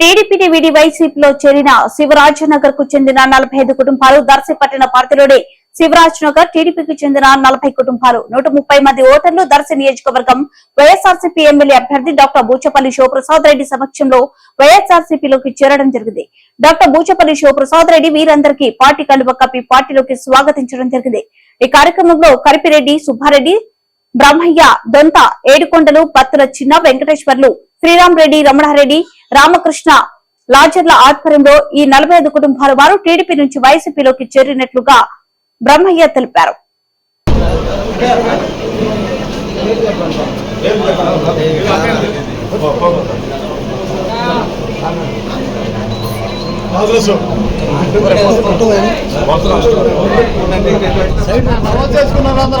TDP వీడి వైసీపీలో చేరిన శివరాజనగర్కు చెందిన నలభై ఐదు కుటుంబాలు దర్శి పట్టిన శివరాజ్ నగర్ టీడీపీకి చెందిన నలభై కుటుంబాలు. నూట ముప్పై మంది ఓటర్లు దర్శి నియోజకవర్గం వైఎస్ఆర్సీపీ ఎమ్మెల్యే అభ్యర్థి డాక్టర్ బూచపల్లి శివప్రసాద్ రెడ్డి సమక్షంలో వైఎస్ఆర్సీపీలోకి చేరడం జరిగింది. డాక్టర్ బూచపల్లి శివప్రసాద్ రెడ్డి వీరందరికీ పార్టీ కలువ కప్పి పార్టీలోకి స్వాగతించడం జరిగింది. ఈ కార్యక్రమంలో కరిపిరెడ్డి సుబ్బారెడ్డి బ్రహ్మయ్య దొంత ఏడుకొండలు పత్తుల చిన్న వెంకటేశ్వర్లు శ్రీరామ్ రెడ్డి రమణారెడ్డి రామకృష్ణ లాజర్ల ఆధ్వర్యంలో ఈ నలభై ఐదు కుటుంబాల వారు టీడీపీ నుంచి వైసీపీలోకి చేరినట్లుగా బ్రహ్మయ్య తెలిపారు. చేసుకున్నారు అందరు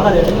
అన్న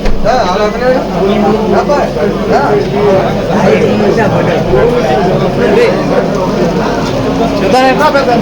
చెప్తాను